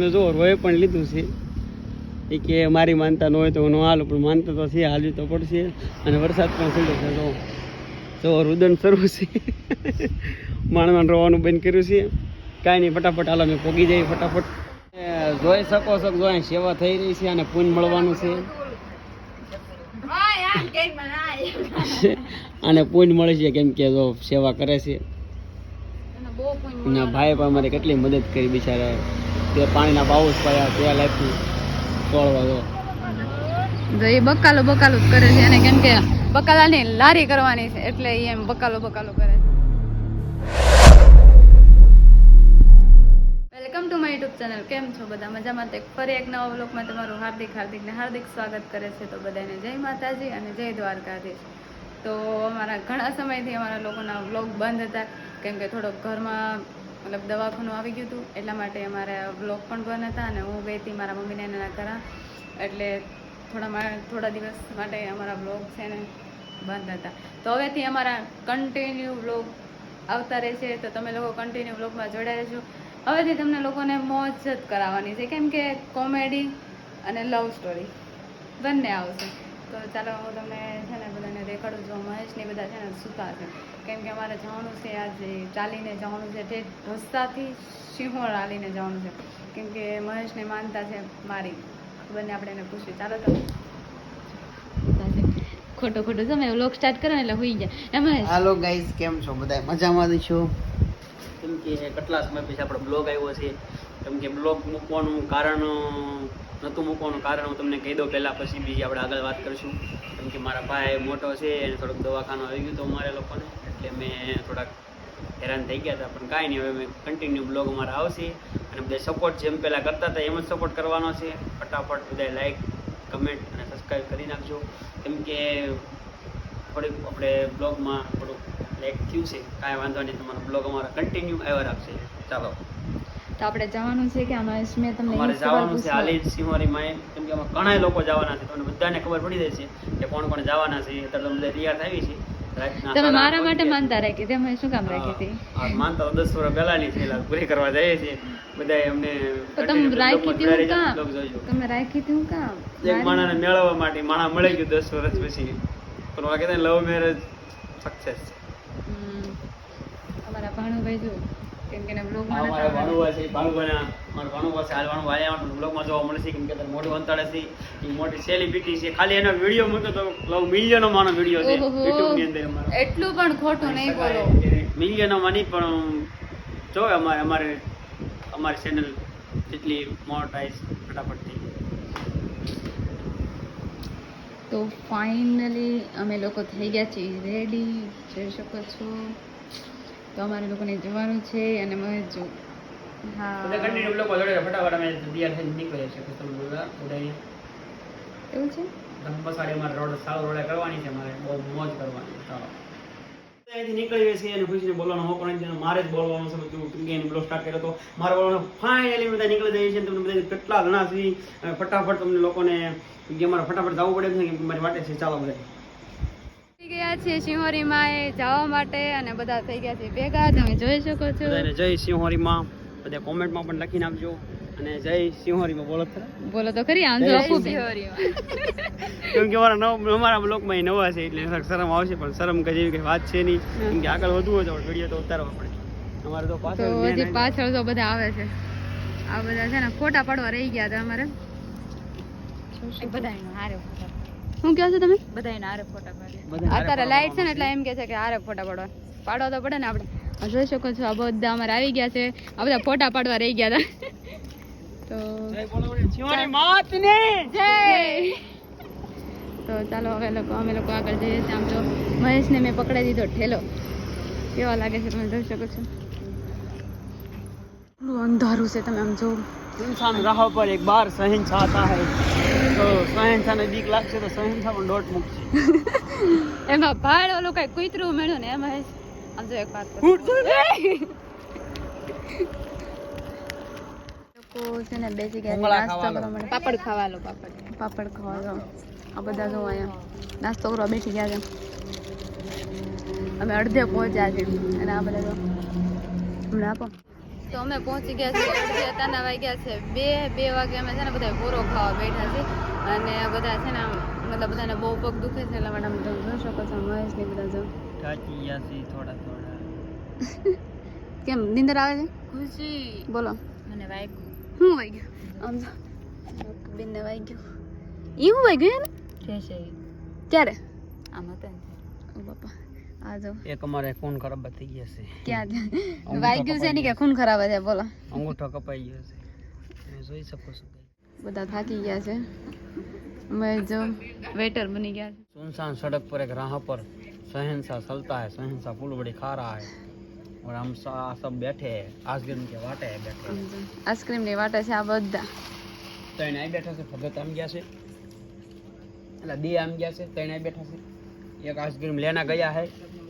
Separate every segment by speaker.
Speaker 1: મેં જો રોય પણ લીધું છે. એ કે મારી માનતા ન હોય તો હું ન હાલું પણ માનતા તો છે હાલવી તો પડશે. અને વરસાદ પણ થઈ છે તો જો રુદન શરૂ છે. માંડ રોવાનું બંધ કર્યું છે. કાંઈ નહીં ફટાફટ હાલો મેં પોગી જાય ફટાફટ. જોઈ શકો છો જો અહીં સેવા થઈ રહી છે અને પૂન મળવાનું છે. અને પૂન મળે છે કેમ કે જો સેવા કરે છે. ભાઈ પણ અમારે કેટલી મદદ કરી બિચારા તે પાણીના બાઉસ પાયા તેલ આપ્યું તોડવા
Speaker 2: જો એ બકાલો બકાલો જ કરે છે એને કેમ કે બકાલાની લારી કરવાની છે, એટલે એમ બકાલો બકાલો કરે છે. Welcome to my YouTube channel, કેમ છો બધા? મજામાં તે ફરી એક નવા વ્લોગમાં તમારું હાર્દિક હાર્દિક ને હાર્દિક સ્વાગત કરે છે તો બધાને જય માતાજી અને જય દ્વારકાધીશ. તો અમારા ઘણા સમયથી અમારા લોકોના વ્લોગ બંધ હતા, કેમ કે થોડોક ઘરમાં મતલબ દવાખાનું આવી ગયું હતું, એટલા માટે અમારા વ્લોગ પણ બંધ હતા અને હું ગઈ હતી મારા મમ્મીને એના કરા એટલે થોડા થોડા દિવસ માટે અમારા બ્લોગ છે ને બંધ હતા. તો હવેથી અમારા કન્ટિન્યુ વ્લોગ આવતા રહેશે, તો તમે લોકો કન્ટિન્યુ વ્લોગમાં જોડાઈ રહેજો. હવેથી તમને લોકોને મોજ જ કરાવવાની છે, કેમ કે કોમેડી અને લવ સ્ટોરી બંને આવશે. તો ચાલો હું તમને છે ને બધાને દેખાડું છું મહેશ ને બધા છે ને સૂતા છે. કેમ કે અમારે જવાનું છે આજે ચાલીને જવાનું છે તે ઢોસાથી સિંહણ ચાલીને જવાનું છે. કેમ કે મહેશને માનતા છે મારી. બંને આપણે એને પૂછ્યું ચાલો તો. ખોટો ખોટો સમય વ્લોગ સ્ટાર્ટ કરો એટલે હોઈ જાય એમાં
Speaker 1: હાલો ગાઈસ કેમ છો? બધા મજામાં છો? કેમ કે કેટલા સમય પછી આપણો બ્લોગ આવ્યો છે. કેમ કે બ્લોગ મૂકવાનું કારણ, નહોતું મૂકવાનું કારણ, હું તમને કહી દઉં પહેલાં, પછી બીજી આપણે આગળ વાત કરીશું. કેમ કે મારા ભાઈ મોટો છે, એને થોડુંક દવાખાનું આવી ગયું હતું અમારે લોકોને, એટલે મેં થોડાક હેરાન થઈ ગયા હતા. પણ કાંઈ નહીં, હવે મેં કન્ટિન્યુ બ્લોગ અમારા આવશે અને બધા સપોર્ટ જેમ પહેલાં કરતા હતા, એમ જ સપોર્ટ કરવાનો છે. ફટાફટ બધા લાઈક કમેન્ટ અને સબસ્ક્રાઈબ કરી નાખજો. કેમ કે થોડીક આપણે બ્લોગમાં થોડુંક લાઈક થયું છે, કાંઈ વાંધો નહીં, તમારો બ્લોગ અમારા કન્ટિન્યુ આવ્યા રાખશે. ચાલો.
Speaker 2: તો આપણે જવાનું છે કે આમાં મેં તમને
Speaker 1: અમારે જવાનું છે હાલી સિંહોરીમાં કેમ કે આમાં ઘણા લોકો જવાના છે તમને બધાને ખબર પડી જાય છે કે કોણ કોણ જવાના છે અત્યારે તો બધા તૈયાર થઈ છે.
Speaker 2: તમે મારા માટે માનતા રાખી તમે શું કામ રાખી હતી?
Speaker 1: માનતા દસ વર્ષ પહેલાની છે પૂરી કરવા જઈએ છીએ. બધા અમને
Speaker 2: તમે રાખી હતી હું કામ તમે રાખી હતી હું કામ
Speaker 1: એક માણસને મેળવવા માટે માણસ મળી ગયું દસ વર્ષ પછી. પણ વાગે લવ મેરેજ સક્સેસ
Speaker 2: અમારા ભાણુભાઈ જો કેમ કે બ્લોગમાં
Speaker 1: અમારા ભાણુભા છે ભાણુભાના મારા ભાણુભા છે હાલ ભાણુભા આયા બ્લોગમાં જોવા મળશે કેમ કે અત્યારે મોઢું અંતાડે છે એ મોટી સેલિબ્રિટી છે. ખાલી એનો વીડિયો મૂક્યો તો લવ મિલિયનો માનો વીડિયો છે
Speaker 2: ઓહોહો.
Speaker 1: અંદર અમારો.
Speaker 2: એટલું પણ ખોટું નહીં બોલો.
Speaker 1: મિલિયનો માં નહીં પણ જો અમારે અમારે અમારી ચેનલ જેટલી મોનેટાઈઝ ફટાફટ
Speaker 2: તો ફાઇનલી અમે લોકો થઈ ગયા છીએ. રેડી જોઈ શકો છો. તો અમારે લોકોને જવાનું છે અને અમે જો હા.
Speaker 1: ફટાફટ અમે તૈયાર થઈને નીકળીએ છીએ
Speaker 2: એવું છે?
Speaker 1: ધમ્મસાડી અમારે રોડ સાવ રોડે કરવાની છે મારે બહુ મોજ કરવાની ચાલો અહીંથી નીકળીએ છીએ અને ખુશીને બોલવાનો મોકો નથી મારે જ બોલવાનું છે બધું કેમ કે એને બ્લોગ સ્ટાર્ટ કર્યો તો. મારે બોલવાનું ફાઇનલી બધા નીકળી જઈએ છીએ તમને બધા કેટલા ઘણા છે ફટાફટ તમને લોકોને અમારે ફટાફટ જવું પડે છે કે મારી વાટે છે. ચાલો બધા
Speaker 2: ગયા છીએ શિહોરીમાં એ જવા માટે અને બધા થઈ ગયા છે ભેગા. તમે જોઈ શકો છો.
Speaker 1: બધાને જય સિંહોરીમાં બધા કોમેન્ટમાં પણ લખીને આપજો. અને જય સિંહોરીમાં બોલો
Speaker 2: બોલો તો ખરી આમ જો આખું
Speaker 1: કેમ કે અમારા નવ અમારા બ્લોગમાં એ નવા છે એટલે શરમ આવશે પણ શરમ કઈ જેવી કઈ વાત છે નહીં. કેમ કે આગળ વધવું હોય તો વીડિયો તો ઉતારવા પડે. અમારે તો પાછળ
Speaker 2: હજી પાછળ તો બધા આવે છે. આ બધા છે ને ફોટા પાડવા રહી ગયા હતા અમારે. શું કહો છો તમે?
Speaker 1: બધા
Speaker 2: અત્યારે લાઈટ છે ને એટલે એમ કે છે કે આરે ફોટા પાડવા. પાડવા તો પડે ને આપણે. જોઈ શકો છો આ બધા અમારે આવી ગયા છે. આ બધા ફોટા પાડવા રહી ગયા હતા. તો તો ચાલો હવે લોકો અમે લોકો આગળ જઈએ છીએ. આમ તો મહેશને મેં પકડાઈ દીધો ઠેલો. કેવા લાગે છે તમે જોઈ શકો છો? અંધારું છે તમે આમ જોવો.
Speaker 1: ઇન્સાન રાહ પર એક બાર સહેનશા હતા હે તો સહેનશાને બીક લાગશે તો સહેનશા પણ દોટ મૂકશે
Speaker 2: એમાં ભાડ ઓલું કઈ કૂતરું મળ્યું ને એમાં આમ જો એક વાત લોકો છે ને બેસી ગયા નાસ્તો કરવા પાપડ ખાવા પાપડ. ખાવા આ બધા જો અહીંયા નાસ્તો કરવા બેસી ગયા છે. અમે અડધે પહોંચ્યા છે અને આ બધા હમણાં આપો. તો અમે પહોંચી ગયા છીએ. અડધી અત્યારના વાગ્યા છે બે બે વાગે અમે છે ને બધા પૂરો ખાવા બેઠા છે અને બધા છે ને મતલબ બધાને બહુ પગ દુખે છે એટલા માટે તમે જોઈ શકો છો મહેશ ને બધા જો.
Speaker 1: થાકી ગયા છે થોડા થોડા.
Speaker 2: કેમ નિંદર આવે છે?
Speaker 3: ખુશી.
Speaker 2: બોલો.
Speaker 3: મને વાગ્યું.
Speaker 2: શું વાગ્યું આમ જો. બેનને વાગ્યું એ શું વાગ્યું
Speaker 3: ઠેસે
Speaker 2: ક્યારે?
Speaker 3: આમ હતા ને
Speaker 2: બાપા. આ જો
Speaker 1: એક અમારે ખૂન ખરાબ થઈ ગયા છે
Speaker 2: ક્યાં વાગ્યું છે ને કે ખૂન ખરાબ છે બોલો
Speaker 1: અંગૂઠો કપાઈ ગયો છે તમે જોઈ શકો છો
Speaker 2: બધા થાકી ગયા છે અમે જો વેટર બની ગયા છે
Speaker 1: सुनसान सड़क पर एक राह पर शहनशाह चलता है शहनशाह फूल बड़ी खा रहा है और हम सा- सब बैठे हैं आसगन के वाटे हैं बैठे
Speaker 2: આમ જો આઈસ્ક્રીમ ની વાટા છે આ બધા
Speaker 1: ત્રણ અહીં બેઠા છે ભગત આમ ગયા છે એટલે બે આમ ગયા છે ત્રણ અહીં બેઠા છે એક આઈસ્ક્રીમ લેના ગયા है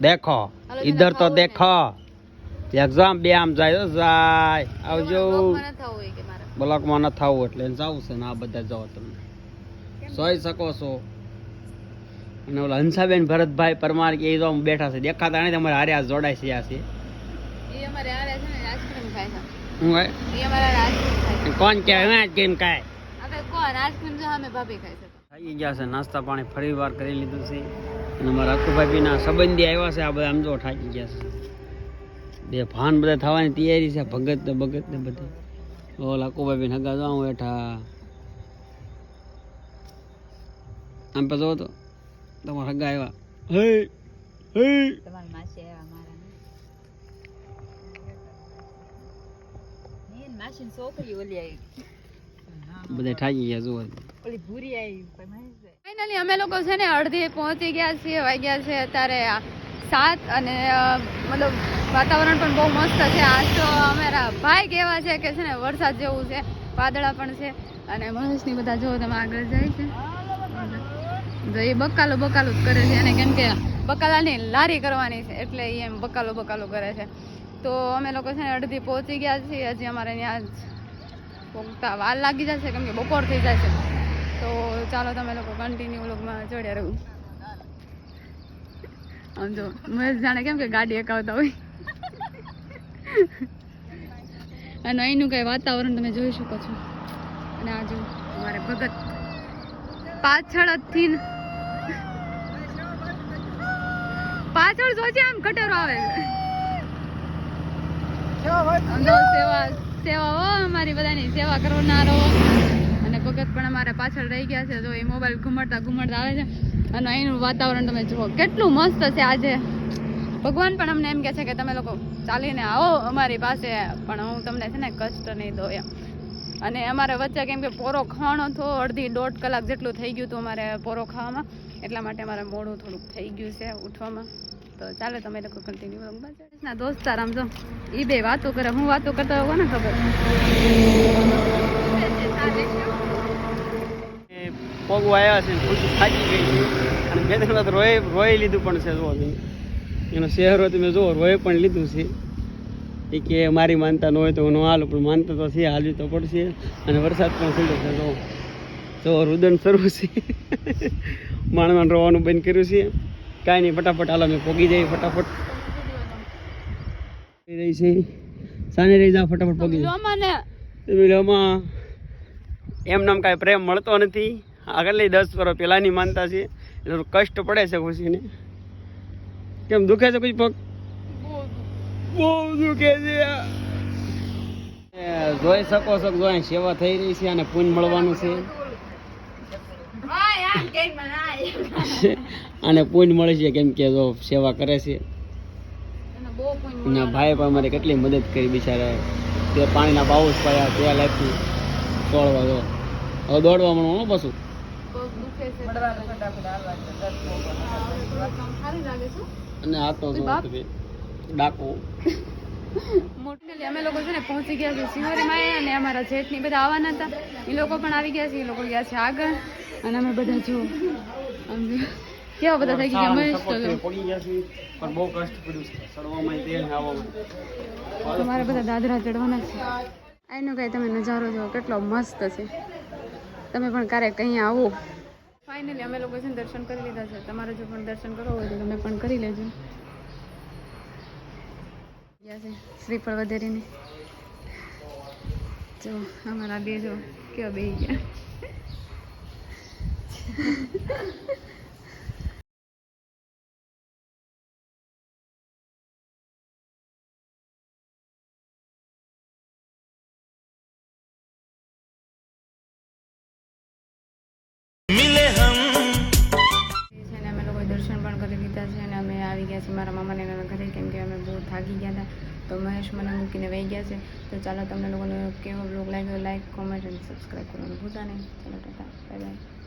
Speaker 1: દેખો
Speaker 2: ઈધર તો
Speaker 1: દેખો. એક્ઝામ બે આમ જાય તો જાય. આવજો.
Speaker 2: બ્લોકમાં
Speaker 1: ન થવું એટલે જવું છે ને આ બધા જાઓ તમે સોઈ શકો છો. અને ઓલા હંસાબેન ભરતભાઈ પરમાર કે એ તો બેઠા છે. દેખાતા નહીં તમારે હારે જોડાય છે આ છે. કોણ કેમ કાય ખાઈ ગયા છે નાસ્તા પાણી ફરી વાર કરી લીધું છે. અને મારા અકુભાઈ બીના સંબંધી આવ્યા છે, આ બધા આમ જો ઠાકી ગયા છે. બે ભાન બધા થવાની તૈયારી છે, ભગત ને ભગત ને બધે. ઓલા અકુભાઈ હગા હું હેઠા. આમ પછી જોવો તો, તમારા હગા આવ્યા. હે હે.
Speaker 3: માસી આવ્યા ઓલી આવી.
Speaker 1: બધા થાકી ગયા જુઓ.
Speaker 3: ઓલી ભૂરી આવી
Speaker 2: ફાઇનલી અમે લોકો છે ને અડધી પહોંચી ગયા છીએ વાગ્યા છે અત્યારે સાત અને મતલબ વાતાવરણ પણ બહુ મસ્ત છે. આજ તો અમારા ભાઈ કેવા છે કે છે ને વરસાદ જેવું છે વાદળા પણ છે. અને મહેશની બધા જો તમે આગળ જાય છે. તો એ બકાલો બકાલો જ કરે છે અને કેમ કે બકાલાની લારી કરવાની છે એટલે એ એમ બકાલો બકાલો કરે છે. તો અમે લોકો છે ને અડધી પહોંચી ગયા છીએ. હજી અમારે ત્યાં વાર લાગી જશે કેમ કે બપોર થઈ જશે. તો ચાલો તમે લોકો કન્ટિન્યુ લોકમાં જોડ્યા રહું. આમ જો, મહેશ જાણે કેમ કે ગાડી એકાવતા હોય. અને અહીંનું કંઈ વાતાવરણ તમે જોઈ શકો છો. અને આ જો, અમારે ભગત પાછળથી પાછળ જોજે આમ કટરો આવે. સેવા સેવા હો અમારી બધાની સેવા કરનારો. અને ભગત પણ અમારે પાછળ રહી ગયા છે તો એ મોબાઈલ ઘુમડતા ઘુમડતા આવે છે. અને અહીંનું વાતાવરણ તમે જુઓ, કેટલું મસ્ત છે આજે. ભગવાન પણ અમને એમ કહે છે કે તમે લોકો ચાલીને આવો અમારી પાસે, પણ હું તમને છે ને કષ્ટ નહીં દો એમ. અને અમારે વચ્ચે કેમ કે પોરો ખાવાનો હતો, અડધી દોઢ કલાક જેટલું થઈ ગયું હતું અમારે પોરો ખાવામાં. એટલા માટે અમારે મોડું થોડુંક થઈ ગયું છે ઉઠવામાં. તો ચાલો તમે લોકો કન્ટિન્યુ ના દોસ્તાર આમ જો એ બે વાતો કરે, હું વાતો કરતા હોય ને ખબર?
Speaker 1: પગ વાયા છે થાકી ગઈ અને બે ત્રણ વાત રોય રોય લીધું પણ છે જોવો તમે. એનો શહેરો તમે જોવો રોય પણ લીધું છે. એ કે મારી માનતા ન હોય તો હું ન હાલું, પણ માનતા તો છે હાલવી તો પડશે. અને વરસાદ પણ ખુલ્લો છે જો જો રુદન શરૂ છે. માણ માણ રોવાનું બંધ કર્યું છે. કાંઈ નહીં ફટાફટ હાલો મેં પોગી જાય ફટાફટ. રહી છે. સાને રહી જા ફટાફટ પોગી. જાય એમ નામ કાંઈ પ્રેમ મળતો નથી. આગળની દસ વર્ષ પહેલાંની માનતા છે. એટલે કષ્ટ પડે છે ખુશીને. કેમ દુખે છે કોઈ પગ? બહુ દુખે. છે. એ જોઈ શકો છો જોઈ સેવા થઈ રહી છે અને પૂન મળવાનું છે. અને પૂન મળે છે કેમ કે જો સેવા કરે છે. ના ભાઈ પણ અમારે કેટલી મદદ કરી બિચારા તે પાણીના બાઉસ પડ્યા તે લાગતું દોડવા દો હવે દોડવા મળો પાછું.
Speaker 2: પગ દુખે છે. સારી લાગે છે.
Speaker 1: અને આ તો ડાકો.
Speaker 2: મોટી અમે લોકો છે ને પહોંચી ગયા છે શિવરીમાં અને અમારા જેઠની બધા આવવાના હતા. એ લોકો પણ આવી ગયા છે એ લોકો ગયા છે આગળ. અને અમે બધા જો કેવા બધા થઈ ગયા મસ્ત
Speaker 1: પણ બહુ કષ્ટ પડ્યું છે. ચડવામાં તેલ આવવામાં
Speaker 2: તમારે બધા. દાદરા ચડવાના છે. આનો કાંઈ તમે નજારો જો કેટલો મસ્ત છે. તમે પણ ક્યારેક અહીંયા આવો. ફાઇનલી અમે લોકો છે ને દર્શન કરી લીધા છે. તમારે જો પણ દર્શન કરવો હોય તો તમે પણ કરી લેજો. શ્રીફળ વધેરીને. જો અમારા બે જો કેવા બે ગયા છે ને અમે લોકોએ દર્શન પણ કરી લીધા છે અને અમે આવી ગયા છીએ મારા મામાને એના ઘરે, કેમ કે અમે બહુ થાકી ગયા હતા. તો મહેશ મને મૂકીને વહી ગયા છે. તો ચાલો તમને લોકોને કેવો બ્લોગ લાગ્યો લાઈક કોમેન્ટ અને સબસ્ક્રાઈબ કરવાનું ભૂલતા નહીં. ચાલો ટાટા બાય